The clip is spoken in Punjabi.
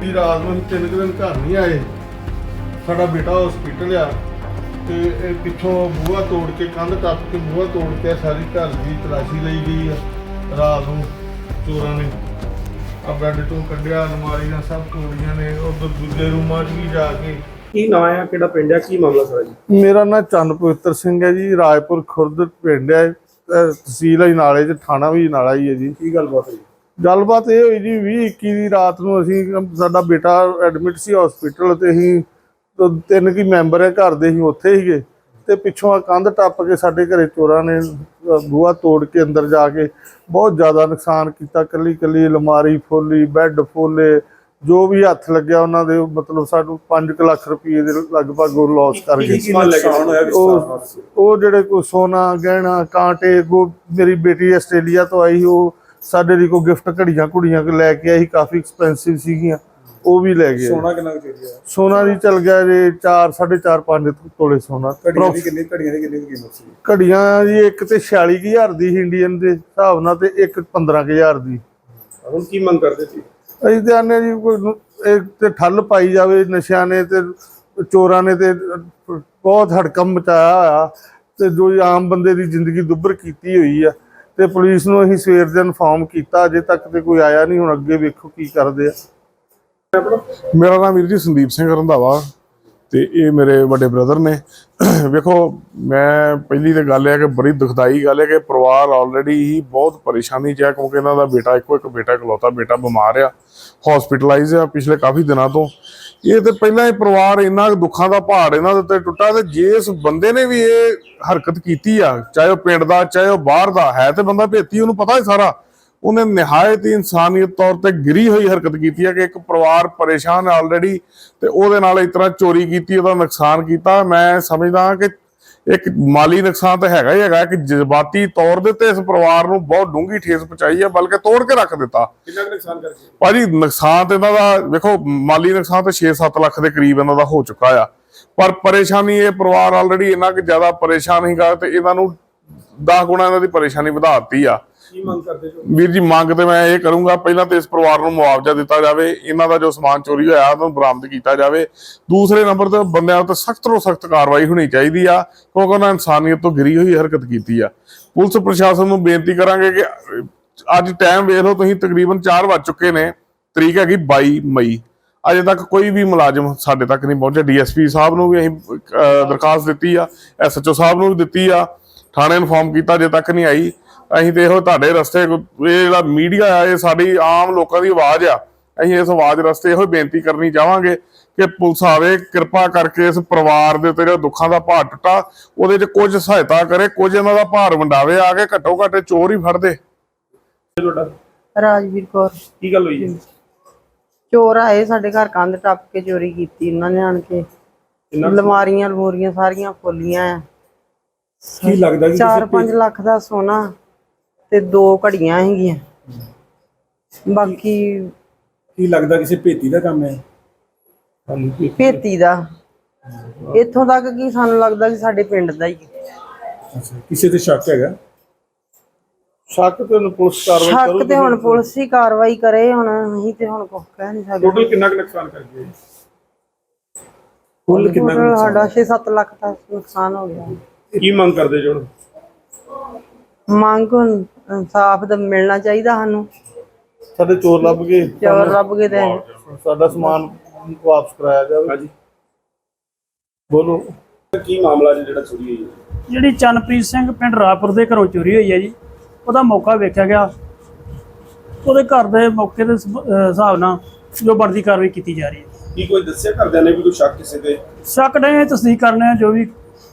ਵੀ ਰਾਤ ਨੂੰ ਅਸੀਂ ਤਿੰਨ ਕੁ ਦਿਨ ਘਰ ਨਹੀਂ ਆਏ। ਸਾਡਾ ਬੇਟਾ ਹਸਪੀਟਲ ਆ ਤੇ ਇਹ ਪਿੱਛੋਂ ਬੂਹਾ ਤੋੜ ਕੇ ਕੰਧ ਟੱਪ ਕੇ ਬੂਹਾ ਤੋੜ ਕੇ ਸਾਰੀ ਘਰ ਦੀ ਤਲਾਸ਼ੀ ਲਈ ਗਈ ਆ ਰਾਤ ਨੂੰ ਚੋਰਾਂ ਨੇ। ਆ ਬੈੱਡ ਤੋਂ ਕੱਢਿਆ ਅਲਮਾਰੀਆਂ ਸਭ ਤੋੜੀਆਂ ਨੇ ਉਧਰ ਦੂਜੇ ਰੂਮਾਂ 'ਚ ਵੀ ਜਾ ਕੇ। ਕੀ ਨਾਂ ਆ ਕਿਹੜਾ ਪਿੰਡ ਆ ਕੀ ਮਾਮਲਾ ਸਾਰਾ ਜੀ? ਮੇਰਾ ਨਾਮ ਚੰਨ ਪਵਿੱਤਰ ਸਿੰਘ ਹੈ ਜੀ ਰਾਜਪੁਰ ਖੁਰਦ ਪਿੰਡ ਹੈ ਅਹ ਤਹਿਸੀਲ ਹੈ ਨਾਲੇ ਚ ਥਾਣਾ ਵੀ ਨਾਲਾ ਹੀ ਹੈ ਜੀ। ਕੀ ਗੱਲਬਾਤ ਹੋਈ ਗੱਲਬਾਤ ਇਹ ਹੋਈ ਜੀ 20 21 ਦੀ ਰਾਤ ਨੂੰ ਅਸੀਂ ਸਾਡਾ ਬੇਟਾ ਐਡਮਿਟ ਸੀ ਹਸਪੀਟਲ ਤੇ ਅਸੀਂ ਤੋਂ ਤਿੰਨ ਕੀ ਮੈਂਬਰ ਹੈ ਘਰ ਦੇ ਅਸੀਂ ਉੱਥੇ ਹੀਗੇ ਤੇ ਪਿੱਛੋਂ ਆ ਕੰਧ ਟੱਪ ਕੇ ਸਾਡੇ ਘਰੇ ਚੋਰਾਂ ਨੇ ਬੂਹਾ ਤੋੜ ਕੇ ਅੰਦਰ ਜਾ ਕੇ ਬਹੁਤ ਜ਼ਿਆਦਾ ਨੁਕਸਾਨ ਕੀਤਾ ਕੱਲੀ ਕੱਲੀ ਅਲਮਾਰੀ ਫੋਲੀ ਬੈੱਡ ਫੋਲੇ ਜੋ ਵੀ ਹੱਥ ਲੱਗਿਆ ਉਹਨਾਂ ਦੇ ਮਤਲਬ ਸਾਨੂੰ 5 ਲੱਖ ਰੁਪਏ ਦੇ ਲਗਭਗ ਉਹ ਲਾਸ ਕਰ ਗਏ। ਉਹ ਉਹ ਜਿਹੜੇ ਕੋ ਸੋਨਾ ਗਹਿਣਾ ਕਾਂਟੇ ਕੋ ਮੇਰੀ ਬੇਟੀ ਆਸਟ੍ਰੇਲੀਆ ਤੋਂ ਆਈ ਉਹ ਸਾਡੇ ਲਈ ਕੋ ਗਿਫਟ ਘੜੀਆਂ ਕੁੜੀਆਂ ਕੋ ਲੈ ਕੇ ਆਈ ਕਾਫੀ ਐਕਸਪੈਂਸਿਵ ਸੀਗੀਆਂ ਉਹ ਵੀ ਲੈ ਗਏ। ਸੋਨਾ ਕਿੰਨਾ ਕੁ ਚਾਹੀਦਾ ਸੋਨਾ ਦੀ ਚਲ ਗਿਆ ਜੇ 4 4.5 5 ਤੋਲੇ ਸੋਨਾ। ਘੜੀਆਂ ਦੀ ਕਿੰਨੀ ਘੜੀਆਂ ਦੀ ਕਿੰਨੀ ਕੀਮਤ ਸੀ? ਘੜੀਆਂ ਜੀ ਇੱਕ ਤੇ 46000 ਦੀ ਇੰਡੀਅਨ ਦੇ ਹਿਸਾਬ ਨਾਲ ਤੇ ਇੱਕ 15000 ਦੀ। ਹੁਣ ਕੀ ਮੰਗ ਕਰਦੇ ਸੀ? ਅਸੀਂ ਤੇ ਆਨੇ ਜੀ ਕੋਈ ਇਹ ਤੇ ਠੱਲ ਪਾਈ ਜਾਵੇ ਨਸ਼ਿਆਂ ਨੇ ਤੇ ਚੋਰਾਂ ਨੇ ਤੇ ਬਹੁਤ ਹੜਕੰਮ ਮਚਾਇਆ ਹੋਇਆ ਤੇ ਜੋ ਆਮ ਬੰਦੇ ਦੀ ਜ਼ਿੰਦਗੀ ਦੁੱਭਰ ਕੀਤੀ ਹੋਈ ਆ। ਤੇ ਪੁਲਿਸ ਨੂੰ ਅਸੀਂ ਸਵੇਰ ਦੇ ਇਨਫਾਰਮ ਕੀਤਾ, ਅਜੇ ਤੱਕ ਤੇ ਕੋਈ ਆਇਆ ਨਹੀਂ, ਹੁਣ ਅੱਗੇ ਵੇਖੋ ਕੀ ਕਰਦੇ ਆ। ਮੇਰਾ ਨਾਮ ਵੀਰ ਜੀ ਸੰਦੀਪ ਸਿੰਘ ਰੰਧਾਵਾ ਤੇ ਇਹ ਮੇਰੇ ਵੱਡੇ ਬ੍ਰਦਰ ਨੇ। ਵੇਖੋ, ਮੈਂ ਪਹਿਲੀ ਤੇ ਗੱਲ ਹੈ ਕਿ ਬੜੀ ਦੁਖਦਾਈ ਗੱਲ ਹੈ ਕਿ ਪਰਿਵਾਰ ਆਲਰੇਡੀ ਹੀ ਬਹੁਤ ਪਰੇਸ਼ਾਨੀ 'ਚ ਹੈ ਕਿਉਂਕਿ ਇਹਨਾਂ ਦਾ ਬੇਟਾ ਇੱਕੋ ਇੱਕ ਬੇਟਾ, ਇਕਲੌਤਾ ਬੇਟਾ ਬਿਮਾਰ ਆ ਹਸਪੀਟਲਾਈਜ਼ ਆ ਪਿਛਲੇ ਕਾਫੀ ਦਿਨਾਂ ਤੋਂ। ਇਹ ਤੇ ਪਹਿਲਾਂ ਹੀ ਪਰਿਵਾਰ ਇੰਨਾ ਦੁੱਖਾਂ ਦਾ ਪਹਾੜ ਇਹਨਾਂ ਦੇ ਉੱਤੇ ਟੁੱਟਾ ਤੇ ਜੇ ਇਸ ਬੰਦੇ ਨੇ ਵੀ ਇਹ ਹਰਕਤ ਕੀਤੀ ਆ, ਚਾਹੇ ਉਹ ਪਿੰਡ ਦਾ, ਚਾਹੇ ਉਹ ਬਾਹਰ ਦਾ, ਹੈ ਤੇ ਬੰਦਾ ਭੇਤੀ, ਉਹਨੂੰ ਪਤਾ ਹੀ ਸਾਰਾ। ਉਹਨੇ ਨਿਹਾਇਤ ਹੀ ਇਨਸਾਨੀਅਤ ਤੌਰ ਤੇ ਗਿਰੀ ਹੋਈ ਹਰਕਤ ਕੀਤੀ ਹੈ ਕਿ ਇੱਕ ਪਰਿਵਾਰ ਪਰੇਸ਼ਾਨ ਹੈ ਆਲਰੇਡੀ ਤੇ ਉਹਦੇ ਨਾਲ ਇਸ ਤਰ੍ਹਾਂ ਚੋਰੀ ਕੀਤੀ, ਉਹਦਾ ਨੁਕਸਾਨ ਕੀਤਾ। ਮੈਂ ਸਮਝਦਾ ਕਿ ਇੱਕ ਮਾਲੀ ਨੁਕਸਾਨ ਤਾਂ ਹੈਗਾ ਹੀ ਹੈਗਾ ਕਿ ਜਜ਼ਬਾਤੀ ਤੌਰ ਦੇ ਤੇ ਇਸ ਪਰਿਵਾਰ ਨੂੰ ਬਹੁਤ ਡੂੰਘੀ ਠੇਸ ਪਹੁੰਚਾਈ ਹੈ ਬਲਕਿ ਤੋੜ ਕੇ ਰੱਖ ਦਿੱਤਾ। ਕਿੰਨਾ ਨੁਕਸਾਨ ਕਰਕੇ? ਭਾਜੀ ਨੁਕਸਾਨ ਤੇ ਇਹਨਾਂ ਦਾ ਵੇਖੋ ਮਾਲੀ ਨੁਕਸਾਨ ਤੇ 6-7 ਲੱਖ ਦੇ ਕਰੀਬ ਇਹਨਾਂ ਦਾ ਹੋ ਚੁੱਕਾ ਆ। ਪਰ ਪਰੇਸ਼ਾਨੀ ਇਹ ਪਰਿਵਾਰ ਆਲਰੇਡੀ ਇੰਨਾ ਕਿ ਜ਼ਿਆਦਾ ਪਰੇਸ਼ਾਨ ਹੈਗਾ ਤੇ ਇਹਨਾਂ ਨੂੰ 10 ਗੁਣਾ ਇਹਨਾਂ ਦੀ ਪਰੇਸ਼ਾਨੀ ਵਧਾ ਦਿੱਤੀ ਆ। ਕੀ ਮੰਗ ਕਰਦੇ ਜੋ ਵੀਰ ਜੀ ਮੰਗ ਤੇ ਮੈਂ ਇਹ ਕਰੂੰਗਾ ਪਹਿਲਾਂ ਤੇ ਇਸ ਪਰਿਵਾਰ ਨੂੰ ਮੁਆਵਜ਼ਾ ਦਿੱਤਾ ਜਾਵੇ ਇਹਨਾਂ ਦਾ ਜੋ ਸਮਾਨ ਚੋਰੀ ਹੋਇਆ ਉਹਨੂੰ ਬਰਾਮਦ ਕੀਤਾ ਜਾਵੇ। ਦੂਸਰੇ ਨੰਬਰ ਤੇ ਬੰਦਿਆਂ ਉੱਤੇ ਸਖਤ ਤੋਂ ਸਖਤ ਕਾਰਵਾਈ ਹੋਣੀ ਚਾਹੀਦੀ ਆ ਕਿਉਂਕਿ ਉਹਨਾਂ ਇਨਸਾਨੀਅਤ ਤੋਂ ਗਿਰੀ ਹੋਈ ਹਰਕਤ ਕੀਤੀ ਆ। ਪੁਲਿਸ ਪ੍ਰਸ਼ਾਸਨ ਨੂੰ ਬੇਨਤੀ ਕਰਾਂਗੇ ਕਿ ਅੱਜ ਟਾਈਮ ਵੇਖ ਲਓ ਤੁਸੀਂ ਤਕਰੀਬਨ 4 ਵੱਜ ਚੁੱਕੇ ਨੇ ਤਰੀਕ ਹੈਗੀ 22 ਮਈ। ਅਜੇ ਤੱਕ ਕੋਈ ਵੀ ਮੁਲਾਜ਼ਮ ਸਾਡੇ ਤੱਕ ਨਹੀਂ ਪਹੁੰਚਿਆ। ਡੀਐਸਪੀ ਸਾਹਿਬ ਨੂੰ ਵੀ ਅਸੀਂ ਦਰਖਾਸਤ ਦਿੱਤੀ ਆ ਐਸਐਚਓ ਸਾਹਿਬ ਨੂੰ ਵੀ ਦਿੱਤੀ ਆ ਥਾਣੇ ਇਨਫਾਰਮ ਕੀਤਾ ਅਜੇ ਤੱਕ ਨਹੀਂ ਆਈ। ਅਸੀਂ ਤੇ ਇਹੋ ਤੁਹਾਡੇ ਰਸਤੇ ਇਹ ਜਿਹੜਾ ਮੀਡੀਆ ਆ ਇਹ ਸਾਡੀ ਆਮ ਲੋਕਾਂ ਦੀ ਆਵਾਜ਼ ਆ। ਅਸੀਂ ਇਸ ਆਵਾਜ਼ ਰਸਤੇ ਇਹੋ ਬੇਨਤੀ ਕਰਨੀ ਚਾਹਾਂਗੇ ਕਿ ਪੁਲਿਸ ਆਵੇ ਕਿਰਪਾ ਕਰਕੇ ਇਸ ਪਰਿਵਾਰ ਦੇ ਉੱਤੇ ਜਿਹੜਾ ਦੁੱਖਾਂ ਦਾ ਭਾਰ ਟੁੱਟਾ ਉਹਦੇ 'ਚ ਕੁਝ ਸਹਾਇਤਾ ਕਰੇ ਕੁਝ ਇਹਨਾਂ ਦਾ ਭਾਰ ਵੰਡਾਵੇ ਆ ਕੇ ਘੱਟੋ ਘੱਟ ਚੋਰ ਹੀ ਫੜਦੇ ਤੁਹਾਡਾ ਰਾਜਵੀਰ ਕੌਰ। ਕੀ ਗੱਲ ਹੋਈ? ਹੈ? ਚੋਰ ਆਏ ਸਾਡੇ ਘਰ ਕੰਧ ਟੱਪ ਕੇ ਚੋਰੀ ਕੀਤੀ ਇਹਨਾਂ ਨੇ ਆਣ ਕੇ। ਕੁ- ਲਮਾਰੀਆਂ ਲਮੋਰੀਆਂ ਸਾਰੀਆਂ ਫੁੱਲੀਆਂ ਆ। ਕੀ ਲੱਗਦਾ ਕਿ 4-5 ਲੱਖ ਦਾ ਸੋਨਾ ਤੇ ਦੋ ਘੜੀਆਂ ਹੈਗੀਆਂ। ਬਾਕੀ ਕੀ ਲੱਗਦਾ ਕਿਸੇ ਭੇਤੀ ਦਾ ਕੰਮ ਹੈ? ਭੇਤੀ ਦਾ। ਇੱਥੋਂ ਤੱਕ ਕਿ ਸਾਨੂੰ ਲੱਗਦਾ ਕਿ ਸਾਡੇ ਪਿੰਡ ਦਾ ਹੀ ਅੱਛਾ ਕਿਸੇ ਤੇ ਸ਼ੱਕ ਹੈਗਾ? ਸ਼ੱਕ ਤੇ ਉਹਨੂੰ ਪੁਲਿਸ ਕਾਰਵਾਈ ਸ਼ੱਕ ਕਰੂਗੀ। ਤੇ ਹੁਣ ਪੁਲਿਸ ਹੀ ਕਾਰਵਾਈ ਕਰੇ ਹੁਣ ਅਸੀਂ ਤੇ ਹੁਣ ਕੁਝ ਕਹਿ ਨਹੀਂ ਸਕਦੇ। ਟੋਟਲ ਕਿੰਨਾ ਕੁ ਨੁਕਸਾਨ ਕਰ ਗਏ? ਕੁੱਲ ਕਿੰਨਾ? ਸਾਡਾ 6-7 ਲੱਖ ਦਾ ਨੁਕਸਾਨ ਹੋ ਗਿਆ। ਕੀ ਮੰਗ ਕਰਦੇ ਜੋ ਹੁਣ? ਮੰਗ ਹੁਣ ਇਨਸਾਫ ਦਾ ਮਿਲਣਾ ਚਾਹੀਦਾ ਸਾਨੂੰ। ਸਾਡੇ ਚੋਰ ਲੱਭ ਗਏ। ਚੋਰ ਲੱਭ ਕੇ ਤੇ ਸਾਡਾ ਸਮਾਨ ਵਾਪਸ ਕਰਾਇਆ ਜਾਵੇ। ਹਾਂਜੀ। ਬੋਲੋ। ਕੀ ਮਾਮਲਾ ਜੀ ਜਿਹੜਾ ਚੋਰੀ ਹੋਈ ਹੈ? ਜਿਹੜੀ ਚੰਨਪ੍ਰੀਤ ਸਿੰਘ ਪਿੰਡ ਰਾਪੁਰ ਦੇ ਘਰੋਂ ਚੋਰੀ ਹੋਈ ਹੈ ਜੀ ਉਹਦਾ ਮੌਕਾ ਵੇਖਿਆ ਗਿਆ। ਉਹਦੇ ਘਰ ਦੇ ਮੌਕੇ ਦੇ ਹਿਸਾਬ ਨਾਲ ਜੋ ਬਣਦੀ ਕਾਰਵਾਈ ਕੀਤੀ ਜਾ ਰਹੀ ਹੈ। ਕੀ ਕੋਈ ਦੱਸਿਆ ਘਰਦਿਆਂ ਨੇ ਵੀ ਕੋਈ ਸ਼ੱਕ ਕਿਸੇ ਤੇ? ਸ਼ੱਕ ਨੇ ਤਸਦੀਕ ਕਰਨੇ ਆ ਜੋ ਵੀ